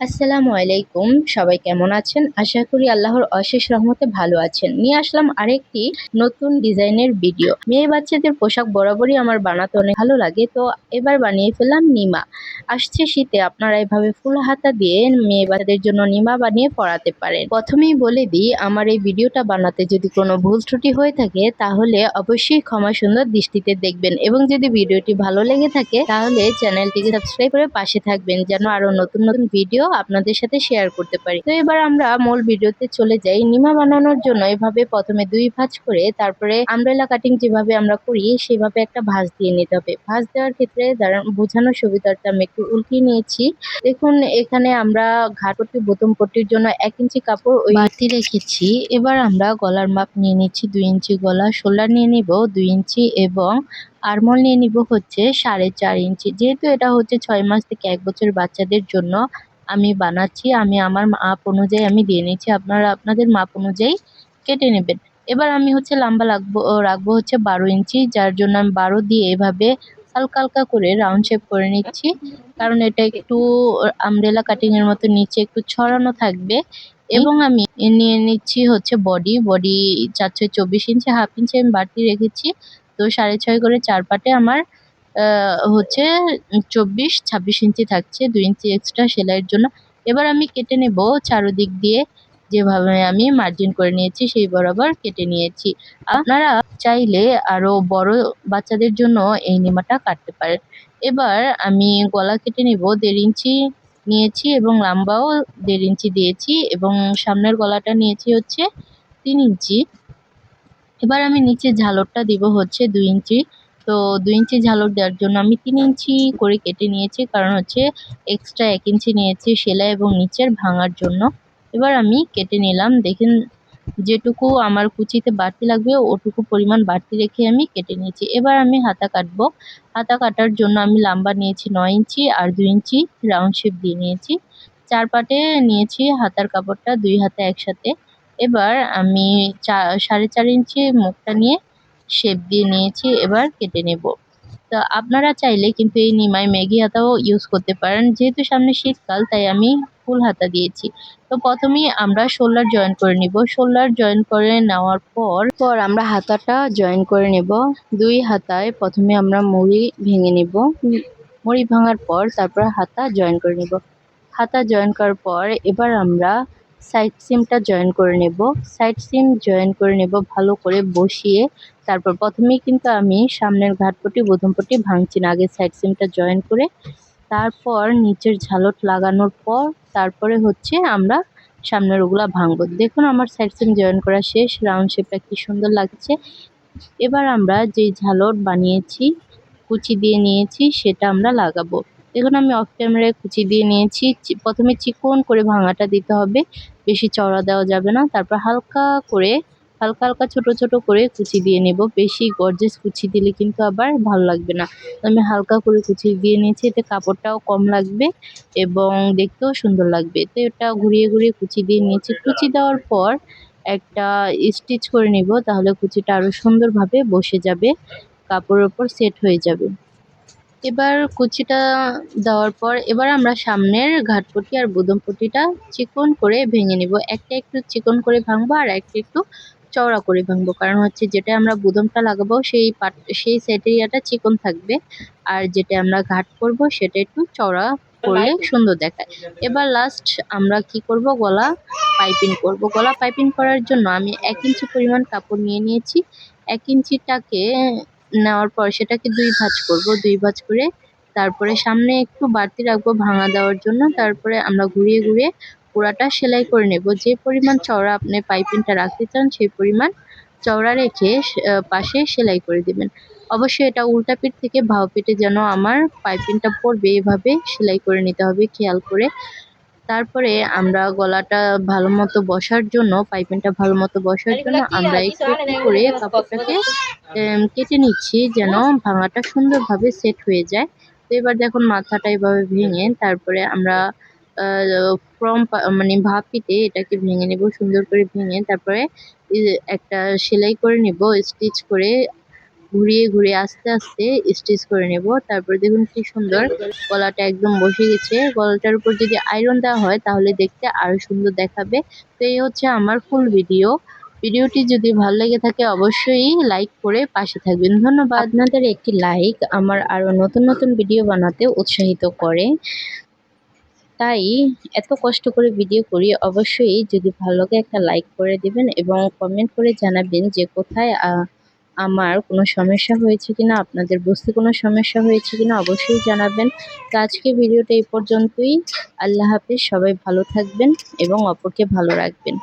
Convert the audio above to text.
আসসালামু আলাইকুম। সবাই কেমন আছেন? আশা করি আল্লাহর অশেষ রহমতে ভালো আছেন। নিয়ে আসলাম আরেকটি নতুন ডিজাইনের ভিডিও। মেয়ে বাচ্চাদের পোশাক বরাবরই আমার বানাতে অনেক ভালো লাগে। তো এবার বানিয়ে ফেললাম নিমা। আসছে শীতে আপনারা এভাবে ফুল হাতা দিয়ে মেয়ে বাচ্চাদের জন্য নিমা বানিয়ে পরাতে পারেন। প্রথমেই বলে দিই, আমার এই ভিডিওটা বানাতে যদি কোনো ভুল ত্রুটি হয়ে থাকে, তাহলে অবশ্যই ক্ষমা সুন্দর দৃষ্টিতে দেখবেন। এবং যদি ভিডিওটি ভালো লেগে থাকে, তাহলে চ্যানেলটিকে সাবস্ক্রাইব করে পাশে থাকবেন, যেন আরও নতুন নতুন ভিডিও আপনাদের সাথে শেয়ার করতে পারি। তো এবার আমরা মূল ভিডিওতে চলে যাই। নিমা বানানোর জন্য এভাবে প্রথমে দুই ভাঁজ করে তারপরে আমব্রেলা কাটিং যেভাবে আমরা করি, সেভাবে একটা ভাঁজ দিয়ে নিতে হবে। ভাঁজ দেওয়ার ক্ষেত্রে বোঝানোর সুবিধার্থে আমি একটু উল্টিয়ে নিয়েছি। দেখুন, এখানে আমরা ঘাটপট্টি, বোতম পট্টির জন্য এক ইঞ্চি কাপড় ওই বাড়তি রেখেছি। এবার আমরা গলার মাপ নিয়ে নিচ্ছি। দুই ইঞ্চি গলা শোল্ডার নিয়ে নিব দুই ইঞ্চি এবং আরমল নিয়ে নিব হচ্ছে সাড়ে চার ইঞ্চি। যেহেতু এটা হচ্ছে ছয় মাস থেকে এক বছর বাচ্চাদের জন্য আমি বানাচ্ছি, আমি আমার মাপ অনুযায়ী আমি দিয়ে নিচ্ছি, আপনারা আপনাদের মাপ অনুযায়ী কেটে নেবেন। এবার আমি হচ্ছে লম্বা লাগবো রাখব হচ্ছে বারো ইঞ্চি, যার জন্য আমি বারো দিয়ে এভাবে হালকা হালকা করে রাউন্ড শেপ করে নিচ্ছি। কারণ এটা একটু, আমরেলা কাটিংয়ের মতো নিচে একটু ছড়ানো থাকবে। এবং আমি নিয়ে নিচ্ছি হচ্ছে বডি বডি চার ছয় চব্বিশ ইঞ্চি হাফ ইঞ্চি আমি বাড়তি রেখেছি। তো সাড়ে ছয় করে চার পাটে আমার হচ্ছে চব্বিশ, ছাব্বিশ ইঞ্চি থাকছে, দুই ইঞ্চি এক্সট্রা সেলাইয়ের জন্য। এবার আমি কেটে নেব চারোদিক দিয়ে, যেভাবে আমি মার্জিন করে নিয়েছি, সেই বরাবর কেটে নিয়েছি। আপনারা চাইলে আরও বড় বাচ্চাদের জন্য এই নিমাটা কাটতে পারেন। এবার আমি গলা কেটে নেব, দেড় ইঞ্চি নিয়েছি এবং লম্বাও দেড় ইঞ্চি দিয়েছি এবং সামনের গলাটা নিয়েছি হচ্ছে তিন ইঞ্চি। এবার আমি নিচে ঝালরটা দিব হচ্ছে দুই ইঞ্চি। তো দুই ইঞ্চি ঝালর দেওয়ার জন্য আমি তিন ইঞ্চি করে কেটে নিয়েছি, কারণ হচ্ছে এক্সট্রা এক ইঞ্চি নিয়েছি সেলাই এবং নিচের ভাঙার জন্য। এবার আমি কেটে নিলাম, দেখেন যেটুকু আমার কুচিতে বাড়তি লাগবে, ওটুকু পরিমাণ বাড়তি রেখে আমি কেটে নিয়েছি। এবার আমি হাতা কাটবো। হাতা কাটার জন্য আমি লাম্বা নিয়েছি নয় ইঞ্চি আর দুই ইঞ্চি রাউন্ড শেপ দিয়ে নিয়েছি। চার পাটে নিয়েছি হাতার কাপড়টা দুই হাতে একসাথে। এবার আমি চা, সাড়ে চার ইঞ্চি মুখটা নিয়ে শেপ দিয়ে নিয়েছি, এবার কেটে নেব। তো আপনারা চাইলে কিন্তু এই নিমাই ম্যাগি হাতাও ইউজ করতে পারেন। যেহেতু সামনে শীতকাল, তাই আমি ফুল হাতা দিয়েছি। তো প্রথমেই আমরা শোল্ডার জয়েন করে নিব। শোল্ডার জয়েন করে নেওয়ার পর পর আমরা হাতাটা জয়েন করে নেব। দুই হাতায় প্রথমে আমরা মুড়ি ভেঙে নেব। মুড়ি ভাঙার পর তারপর হাতা জয়েন করে নেব। হাতা জয়েন করার পর এবার আমরা সাইড সিমটা জয়েন করে নেব। সাইড সিম জয়েন করে নেব ভালো করে বসিয়ে তারপর প্রথমেই কিন্তু আমি সামনের ঘাটপটি বোধমপটি ভাঙছি না, আগে সাইড সিমটা জয়েন করে। তারপর নিচের ঝালট লাগানোর পর তারপরে হচ্ছে আমরা সামনের ওগুলা ভাঙবো। দেখুন আমার সাইড সিম জয়েন করা শেষ রাউন্ড শেপটা কি সুন্দর লাগছে। এবার আমরা যে ঝালট বানিয়েছি, কুচি দিয়ে নিয়েছি, সেটা আমরা লাগাবো। দেখুন আমি অফ ক্যামেরায় কুচি দিয়ে নিয়েছি প্রথমে চিকন করে ভাঙাটা দিতে হবে, বেশি চওড়া দেওয়া যাবে না। তারপর হালকা করে হালকা হালকা ছোট ছোট করে কুচি দিয়ে নেব। বেশি গর্জেস কুচি দিলে কিন্তু আবার ভালো লাগবে না। আমি হালকা করে কুচি দিয়ে নিয়েছি, এতে কাপড়টাও কম লাগবে এবং দেখতেও সুন্দর লাগবে। তো এটা ঘুরিয়ে ঘুরিয়ে কুচি দিয়ে নিয়েছি। কুচি দেওয়ার পর একটা স্টিচ করে নিব, তাহলে কুচিটা আরও সুন্দরভাবে বসে যাবে, কাপড়ের ওপর সেট হয়ে যাবে। এবার কুচিটা দেওয়ার পর এবার আমরা সামনের ঘাটপটি আর বুদমপটিটা চিকন করে ভেঙে নিব। একটা একটু চিকন করে ভাঙবো আর একটা একটু চওড়া করে ভাঙবো। কারণ হচ্ছে যেটা আমরা বুদমটা লাগাবো, সেই পাট, সেই সেট এরিয়াটা চিকন থাকবে। আর যেটা আমরা ঘাট করব, সেটা একটু চওড়া করলে সুন্দর দেখায়। এবার লাস্ট আমরা কি করব? গলা পাইপিং করব। গলা পাইপিং করার জন্য আমি এক ইঞ্চি পরিমাণ কাপড় নিয়ে নিয়েছি। এক ইঞ্চিটাকে নেওয়ার পর সেটাকে দুই ভাঁজ করব, দুই ভাঁজ করে। তারপরে সামনে একটু বাড়তি রাখব ভাঙা দেওয়ার জন্য। তারপরে আমরা ঘুরিয়ে ঘুরিয়ে পুরাটা সেলাই করে নেব। যে পরিমাণ চওড়া আপনি পাইপিংটা রাখতে চান সেই পরিমাণ চওড়া রেখে পাশে সেলাই করে দিবেন। অবশ্যই এটা উল্টা পিঠ থেকে ভাও পিঠে যেন আমার পাইপিংটা পড়বে এভাবে সেলাই করে নিতে হবে খেয়াল করে। তারপরে আমরা গলাটা ভালো মতো বসার জন্য পাইপিংটা ভালো মতো বসার জন্য আমরা একটু একটু করে কাপড়টাকে কেটে নিচ্ছি যেন ভাঙাটা সুন্দরভাবে সেট হয়ে যায়। তো এবার দেখুন মাথাটা এভাবে ভেঙে তারপরে আমরা ফ্রম মানে ভাপ ভাপিতে এটাকে ভেঙে নেব, সুন্দর করে ভেঙে তারপরে একটা সেলাই করে নেব স্টিচ করে ঘুরিয়ে ঘুরিয়ে আস্তে আস্তে স্টিচ করে নেব। তারপর দেখুন কি সুন্দর গলাটা একদম বসে গেছে। গলাটার উপর যদি আয়রন দেওয়া হয় তাহলে দেখতে আরও সুন্দর দেখাবে। তো এই হচ্ছে আমার ফুল ভিডিও ভিডিওটি যদি ভালো লেগে থাকে অবশ্যই লাইক করে পাশে থাকবেন। ধন্যবাদ। আপনাদের একটি লাইক আমার আরও নতুন নতুন ভিডিও বানাতে উৎসাহিত করে। তাই এত কষ্ট করে ভিডিও করি, অবশ্যই যদি ভালো লাগে একটা লাইক করে দিবেন এবং কমেন্ট করে জানাবেন যে কোথায় আমার কোনো সমস্যা হয়েছে কিনা, আপনাদের বুঝতে কোনো সমস্যা হয়েছে কিনা অবশ্যই জানাবেন। তো আজকে ভিডিওটা এই পর্যন্তই। আল্লাহ হাফিজ, সবাই ভালো থাকবেন এবং অপরকে ভালো রাখবেন।